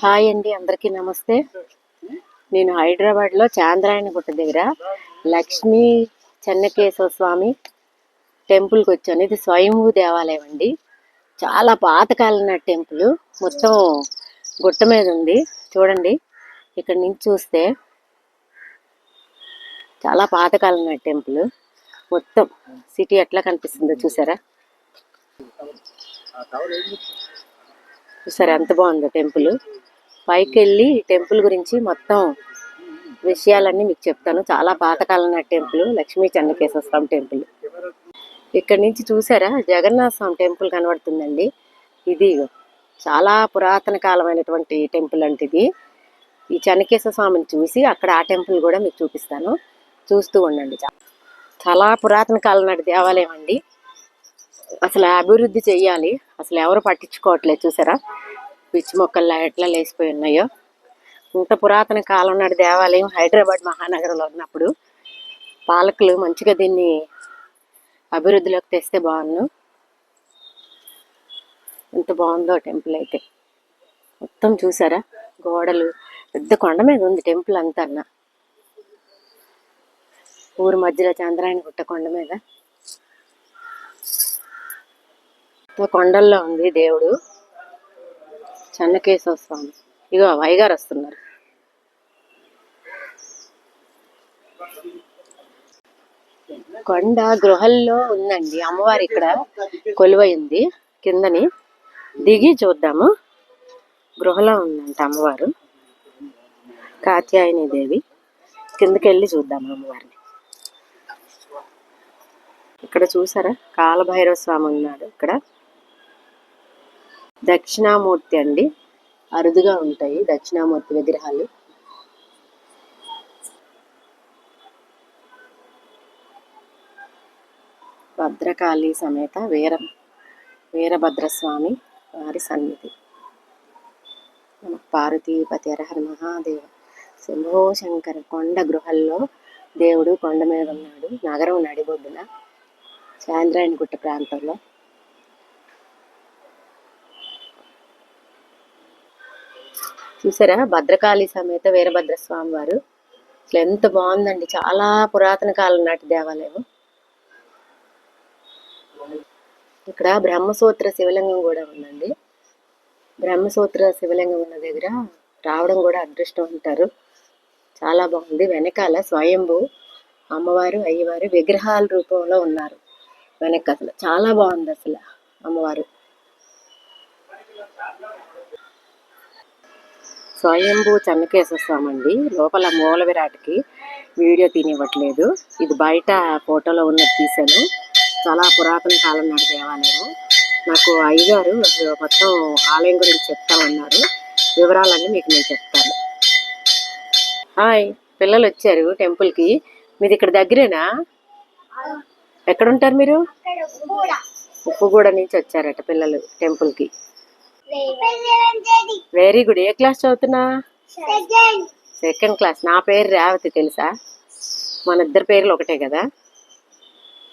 Hi అండి అందరికీ నమస్తే. నేను హైదరాబాద్లో చాంద్రాయణ గుట్ట దగ్గర లక్ష్మీ చెన్నకేశ్వర స్వామి టెంపుల్కి వచ్చాను. ఇది స్వయంభూ దేవాలయం అండి. చాలా పాతకాలిన టెంపుల్ మొత్తం గుట్ట మీద ఉంది. చూడండి ఇక్కడ నుంచి చూస్తే చాలా పాతకాలిన టెంపుల్. మొత్తం సిటీ ఎట్లా కనిపిస్తుందో చూసారా? చూసారు? ఎంత బాగుందో టెంపుల్. పైకి వెళ్ళి టెంపుల్ గురించి మొత్తం విషయాలన్నీ మీకు చెప్తాను. చాలా పాతకాలం టెంపుల్ లక్ష్మీ చెన్నకేశ్వర స్వామి టెంపుల్. ఇక్కడ నుంచి చూసారా? జగన్నాథ స్వామి టెంపుల్ కనబడుతుందండి. ఇది చాలా పురాతన కాలమైనటువంటి టెంపుల్ అంటే ఇది. ఈ చెన్నకేశ్వర స్వామిని చూసి అక్కడ ఆ టెంపుల్ కూడా మీకు చూపిస్తాను. చూస్తూ ఉండండి. చాలా పురాతన కాలం నాటి దేవాలయం అండి. అసలు అభివృద్ధి చేయాలి అసలు ఎవరు పట్టించుకోవట్లేదు చూసారా? పిచ్చి మొక్కల్లో ఎట్లా లేచిపోయి ఉన్నాయో. ఇంత పురాతన కాలం నాటి దేవాలయం హైదరాబాద్ మహానగరంలో ఉన్నప్పుడు పాలకులు మంచిగా దీన్ని అభివృద్ధిలోకి తెస్తే బాగున్ను. ఎంత బాగుందో టెంపుల్ అయితే. మొత్తం చూసారా? గోడలు పెద్ద కొండ మీద ఉంది టెంపుల్ అంతా అన్న. ఊరు మధ్యలో చంద్రాయణ గుట్ట కొండ మీద మొత్తం కొండల్లో ఉంది దేవుడు. చెన్నకేశవ స్వామి ఇగో వైగారు వస్తున్నారు కొండ గృహల్లో ఉందండి. అమ్మవారు ఇక్కడ కొలువైంది కిందని. దిగి చూద్దాము. గృహలో ఉందంట అమ్మవారు. కాత్యాయని దేవి. కిందకి వెళ్ళి చూద్దాము అమ్మవారిని. ఇక్కడ చూసారా? కాలభైరవ స్వామి ఉన్నాడు ఇక్కడ. దక్షిణామూర్తి అండి. అరుదుగా ఉంటాయి దక్షిణామూర్తి విగ్రహాలు. భద్రకాళి సమేత వీర వీరభద్రస్వామి వారి సన్నిధి. నమ పార్వతీపతి అరహర మహాదేవ. శంభో శంకర కొండ గృహల్లో దేవుడు కొండ మీద ఉన్నాడు. నగరం నడిబొడ్డున. చాంద్రాయణగుట్ట ప్రాంతంలో. చూసారా? భద్రకాళి సమేత వీరభద్ర స్వామి వారు. అసలు ఎంత బాగుందండి. చాలా పురాతన కాలం నాటి దేవాలయం. ఇక్కడ బ్రహ్మసూత్ర శివలింగం కూడా ఉందండి. బ్రహ్మసూత్ర శివలింగం ఉన్న దగ్గర రావడం కూడా అదృష్టం అంటారు. చాలా బాగుంది. వెనకాల స్వయంభూ అమ్మవారు అయ్యవారు విగ్రహాల రూపంలో ఉన్నారు. వెనక అసలు చాలా బాగుంది అసలు అమ్మవారు. స్వయంభూ చెన్నకేశ్వర స్వామి అండి లోపల మూల విరాట్కి వీడియో తీనివ్వట్లేదు. ఇది బయట ఫోటోలో ఉన్నది తీశాను చాలా పురాతన కాలం నాటి దేవాలయం. నాకు అయ్యగారు మొత్తం ఆలయం గురించి చెప్తామన్నారు వివరాలన్నీ మీకు నేను చెప్తాను. హాయ్ పిల్లలు వచ్చారు టెంపుల్కి. మీది ఇక్కడ దగ్గరేనా? ఎక్కడుంటారు మీరు? ఉప్పుగూడ నుంచి వచ్చారట పిల్లలు టెంపుల్కి. వెరీ గుడ్ ఏ క్లాస్ చదువుతున్నా? సెకండ్ క్లాస్ నా పేరు రేవతి తెలుసా? మన ఇద్దరు పేర్లు ఒకటే కదా?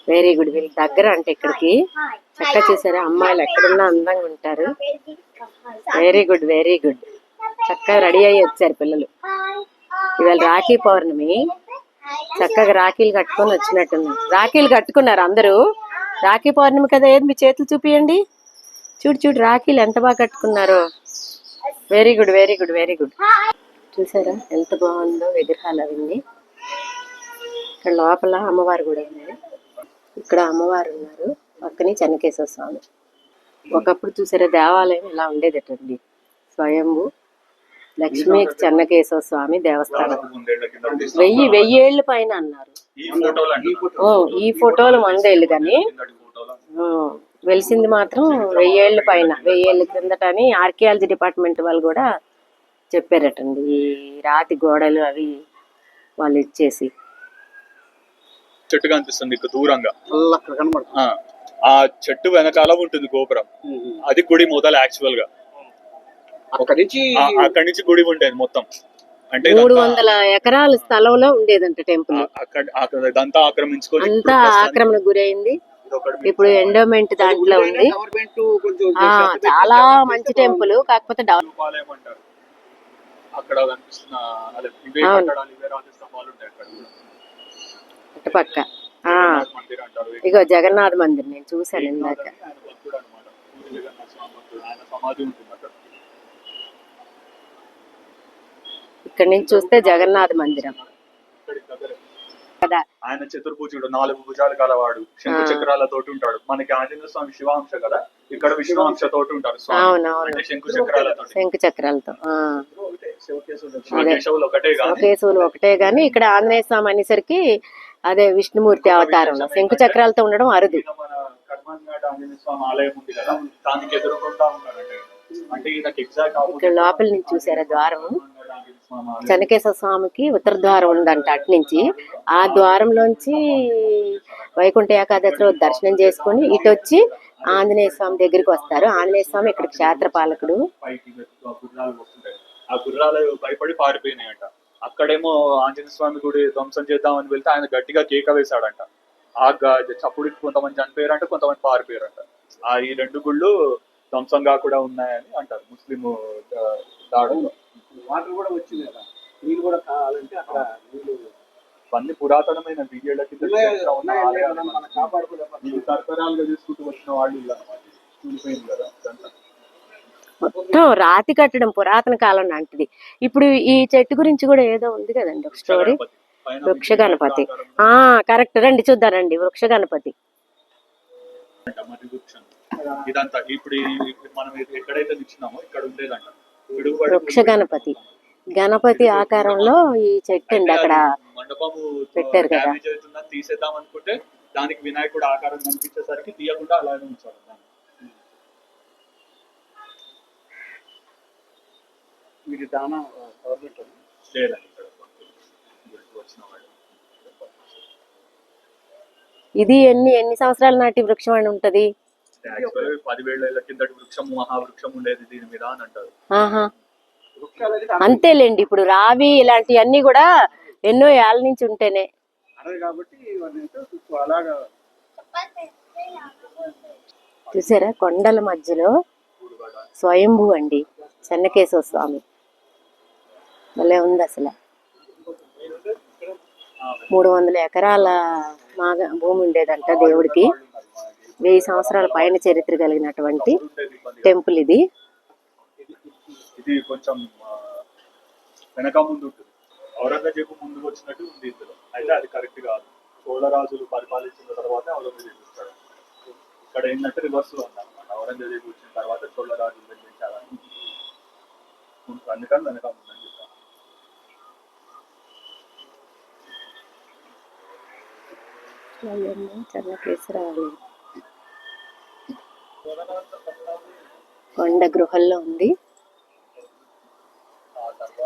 వెరీ గుడ్ వీళ్ళ దగ్గర అంటే ఇక్కడికి. చక్కగా చూసారా? అమ్మాయిలు ఎక్కడున్నా అందంగా ఉంటారు. వెరీ గుడ్ వెరీ గుడ్ చక్కగా రెడీ అయ్యి వచ్చారు పిల్లలు. ఇవాళ రాఖీ పౌర్ణమి. చక్కగా రాఖీలు కట్టుకొని వచ్చినట్టున్నారు రాఖీలు కట్టుకున్నారు అందరూ. రాఖీ పౌర్ణమి కదా? ఏది మీ చేతులు చూపియండి. చూడు చూడు రాఖీలు ఎంత బాగా కట్టుకున్నారో. Very good very good very good చూసారా? ఎంత బాగుందో విగ్రహాలు అవన్నీ ఇక్కడ లోపల అమ్మవారు కూడా ఉంది ఇక్కడ అమ్మవారు ఉన్నారు. పక్కనే చెన్నకేశ్వర స్వామి. ఒకప్పుడు చూసారా దేవాలయం ఇలా ఉండేదటండి. స్వయంభు లక్ష్మీ చెన్నకేశ్వర స్వామి దేవస్థానం. వెయ్యి వెయ్యి ఏళ్ళ పైన అన్నారు. ఈ ఫోటోలు అండి ఓ, ఈ ఫోటోలు వందేళ్ళు కానీ. వెలిసింది మాత్రం వెయ్యేళ్ళ పైన వెయ్యేళ్ళ కిందట అని ఆర్కియాలజీ డిపార్ట్మెంట్ వాళ్ళు కూడా చెప్పారటండి. ఈ రాతి గోడలు అవి వాళ్ళు ఇచ్చేసి. చెట్టు కనిపిస్తుంది ఇక్కడ దూరంగా. ఆ, ఆ చెట్టు వెనకాల ఉంటుంది గోపురం. అది గుడి మొదలు యాక్చువల్గా. అక్కడి నుంచి అక్కడి నుంచి గుడి ఉండేది మొత్తం. అంటే మూడు వందల ఎకరాల స్థలంలో ఉండేదంట టెంపుల్. అక్కడ అక్కడ ఇదంతా ఆక్రమించుకొని అంతా ఆక్రమణ గురైంది. ఇప్పుడు ఎండోమెంట్ దాంట్లో ఉంది. చాలా మంచి టెంపుల్ కాకపోతే. పక్క. ఇగో జగన్నాథ్ మందిర్ నేను చూసాను ఇందాక. ఇక్కడ నుంచి చూస్తే జగన్నాథ్ మందిరం. కదా. ఆయన చతుర్భుజుడు నాలుగు భుజాలు గలవాడు శంకు ఆ. చక్రాలతోటి ఉంటాడు. మనకి ఆంజనేయ స్వామి శివాంశ కదా? ఇక్కడ విశ్వాంశ తోటి ఉంటారు అంటే శంకు చక్రాలతోటి. శంకు చక్రాలతో కేశవులు ఒకటే గాని. ఇక్కడ ఆంజనేయ స్వామి అనేసరికి అదే విష్ణుమూర్తి అవతారంలో శంకు చక్రాలతో ఉండడం అరుదు. ఇక్కడ లోపల నుంచి చూసారా ద్వారం? ఆంజనేయ స్వామి ఆలయం చెనకేశ్వర స్వామికి ఉత్తర ద్వారం ఉందంట అటు నుంచి. ఆ ద్వారంలోంచి వైకుంఠ ఏకాదశిలో దర్శనం చేసుకొని ఇటు వచ్చి ఆంజనేయ స్వామి దగ్గరికి వస్తారు. ఆంజనేయ స్వామి ఇక్కడ క్షేత్ర పాలకుడు. ఆ గుర్రాలు వస్తుంటాయి. ఆ గుర్రాలు భయపడి పారిపోయినాయంట. అక్కడేమో ఆంజనేయ స్వామి గుడి ధ్వంసం చేద్దామని వెళ్తే ఆయన గట్టిగా కేక వేశాడంట. ఆ చప్పుడుకి కొంతమంది చనిపోయారంట కొంతమంది పారిపోయారంట. ఆ ఈ రెండు గుళ్ళు ధ్వంసం కాకుండా ఉన్నాయని అంటారు. ముస్లిం దాడుల్లో. వాటర్ కూడా వచ్చింది కదా. నీళ్ళు కూడా కావాలంటే అక్కడ నీళ్ళు ఇవన్నీ పురాతనమైన. ఈ తరతరాలుగా తీసుకుంటూ వచ్చిన వాళ్ళు కూలిపోయింది కదా. మొత్తం రాతి కట్టడం పురాతన కాలం లాంటిది. ఇప్పుడు ఈ చెట్టు గురించి కూడా ఏదో ఉంది కదండి ఒక స్టోరీ వృక్ష గణపతి ఆ కరెక్ట్ రండి చూద్దారండి వృక్ష. గణపతి ఇదంతా ఇప్పుడు మనం ఎక్కడైతే నిచ్చినామో ఇక్కడ ఉండేదంట. వృక్ష గణపతి గణపతి ఆకారంలో ఈ చెట్టు అండి అక్కడ. మండపము పెట్టారు కదా. తీసేద్దాం అనుకుంటే దానికి వినాయకుడు ఆకారం కనిపించేసరికి తీయకుండా అలాగే ఉంచారు దాన్ని. వీటి దానా గవర్నమెంట్ ఇది ఎన్ని ఎన్ని సంవత్సరాల నాటి వృక్షం అని ఉంటది? కిందటి వృక్షం మహావృక్షం ఉండేది దీని మీద అని అంటారు. అంతేలేండి ఇప్పుడు రావి ఇలాంటివన్నీ కూడా ఎన్నో ఏళ్ళ నుంచి ఉంటేనే. అడవి కాబట్టి వాటిని అయితే అలాగా. చూసారా కొండల మధ్యలో స్వయంభూ అండి చెన్నకేశవ స్వామి. భలే ఉంది అసలు. మూడు వందల ఎకరాల మాగ భూమి ఉండేదంట దేవుడికి. వెయ్యి సంవత్సరాల పైన చరిత్ర కలిగినటువంటి టెంపుల్ ఇది. ఇది కొంచెం వెనక ముందు ఔరంగజేబు ముందు వచ్చినట్టు ఉంది ఇందులో. అయితే అది కరెక్ట్ కాదు. చోళరాజులు పరిపాలించిన తర్వాత ఔరంగజేబు వస్తాడు ఇక్కడ ఏంటంటే రివర్స్ ఉందన్నమాట. ఔరంగజేబు వచ్చిన తర్వాత చోళరాజులు నిర్మించాలని అందుకని వెనక ఉందని చెప్పాను చెన్నకేశ్వర ఆలయం. కొండ గృహల్లో ఉంది.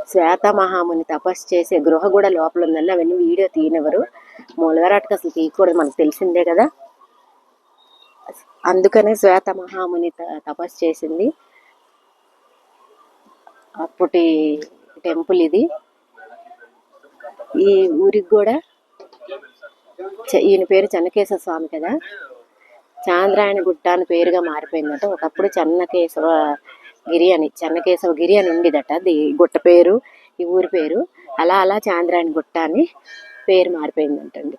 శ్వేత మహాముని తపస్సు చేసే గృహ కూడా లోపల ఉందండి. అవన్నీ వీడియో తీయనివ్వరు. మూలవరాటకు అసలు తీయకూడదు. మనకు తెలిసిందే కదా. అందుకనే శ్వేత మహాముని త- తపస్సు చేసింది. అప్పటి టెంపుల్ ఇది. ఈ ఊరికి కూడా ఈయన పేరు చెన్నకేశ్వర స్వామి కదా. చాంద్రాయణ గుట్ట అని పేరుగా మారిపోయిందట. ఒకప్పుడు చెన్నకేశవ గిరి అని చెన్నకేశవ గిరి అని ఉండేదట. ది గుట్ట పేరు ఈ ఊరి పేరు. అలా అలా చాంద్రాయణ గుట్ట అని పేరు మారిపోయిందంటండి.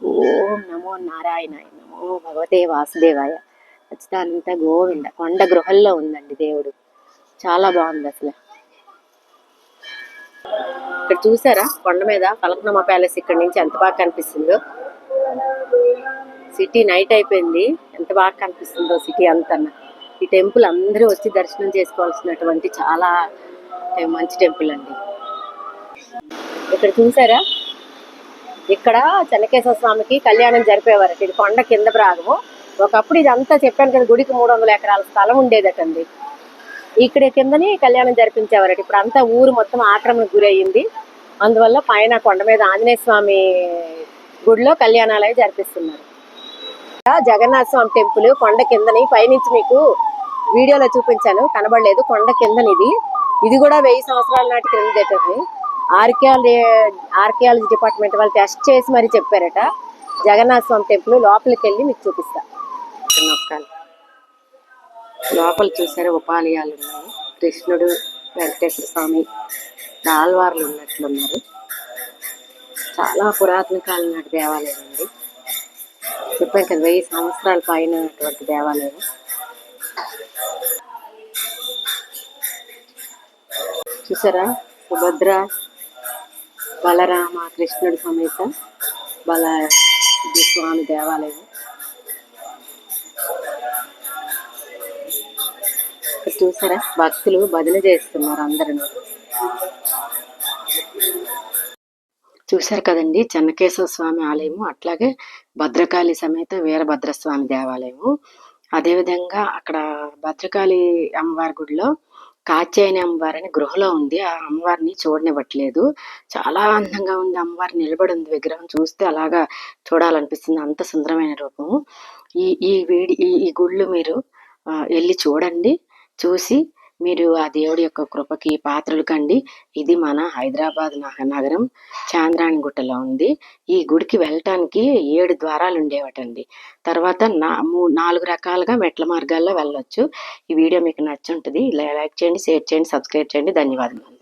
ఓం నమో నారాయణాయ నమో భగవతే వాసుదేవాయ. ఖచ్చితంతా గోవింద కొండ గృహల్లో ఉందండి దేవుడు. చాలా బాగుంది అసలు. ఇక్కడ చూసారా? కొండ మీద ఫలక్నమా ప్యాలెస్ ఇక్కడ నుంచి ఎంత బాగా కనిపిస్తుందో. సిటీ నైట్ అయిపోయింది. ఎంత బాగా కనిపిస్తుందో సిటీ అంతా. ఈ టెంపుల్ అందరూ వచ్చి దర్శనం చేసుకోవాల్సినటువంటి చాలా మంచి టెంపుల్ అండి. ఇక్కడ చూసారా? ఇక్కడ చెన్నకేశ్వర స్వామికి కళ్యాణం జరిపేవారట. ఇది కొండ కింద ప్రాగము ఒకప్పుడు ఇదంతా చెప్పాను కదా గుడికి మూడు వందల ఎకరాల స్థలం ఉండేదటండి. ఇక్కడ కిందనే కళ్యాణం జరిపించేవారట. ఇప్పుడు అంతా ఊరు మొత్తం ఆక్రమణకు గురయ్యింది. అందువల్ల పైన కొండ మీద ఆంజనేయ స్వామి గుడిలో కళ్యాణాలు జరిపిస్తున్నారు. జగన్నాథ స్వామి టెంపుల్ కొండ కిందని. పైనుంచి మీకు వీడియోలో చూపించాను. కనబడలేదు కొండ కిందని ఇది ఇది కూడా వెయ్యి సంవత్సరాల నాటి క్రిందటది ఆర్కియాలజీ ఆర్కియాలజీ డిపార్ట్మెంట్ వాళ్ళు టెస్ట్ చేసి మరి చెప్పారట. జగన్నాథ స్వామి టెంపుల్ లోపలికి వెళ్ళి మీకు చూపిస్తా. లోపల చూసారు ఉపాలయాలు ఉన్నాయి కృష్ణుడు వెంకటేశ్వర స్వామి ఆల్వార్లు ఉన్నట్లున్నారు. చాలా పురాతన కాలం నాటి దేవాలయం అండి. చెప్పాను కదా వెయ్యి సంవత్సరాల పైన దేవాలయం. చూసారా? సుభద్ర బలరామ కృష్ణుడి సమేత బల స్వామి దేవాలయం. చూసారా? భక్తులు భజన చేస్తున్నారు అందరూ. చూశారు కదండి చెన్నకేశవ స్వామి ఆలయము అట్లాగే భద్రకాళి సమేత వీరభద్రస్వామి దేవాలయము. అదేవిధంగా అక్కడ భద్రకాళి అమ్మవారి గుడిలో కాత్యాయని అమ్మవారి అని గృహలో ఉంది. ఆ అమ్మవారిని చూడనివ్వట్లేదు. చాలా అందంగా ఉంది. అమ్మవారి నిలబడి ఉంది విగ్రహం చూస్తే అలాగా చూడాలనిపిస్తుంది. అంత సుందరమైన రూపము ఈ ఈ వీడి ఈ ఈ గుళ్ళు మీరు వెళ్ళి చూడండి. చూసి మీరు ఆ దేవుడి యొక్క కృపకి పాత్రలు కండి. ఇది మన హైదరాబాద్ నగరం చాంద్రాణి గుట్టలో ఉంది. ఈ గుడికి వెళ్ళటానికి ఏడు ద్వారాలు ఉండేవటండి. తర్వాత నా మూ- నాలుగు రకాలుగా మెట్ల మార్గాల్లో వెళ్ళొచ్చు. ఈ వీడియో మీకు నచ్చుంటుంది. లైక్ చేయండి షేర్ చేయండి సబ్స్క్రైబ్ చేయండి. ధన్యవాదాలు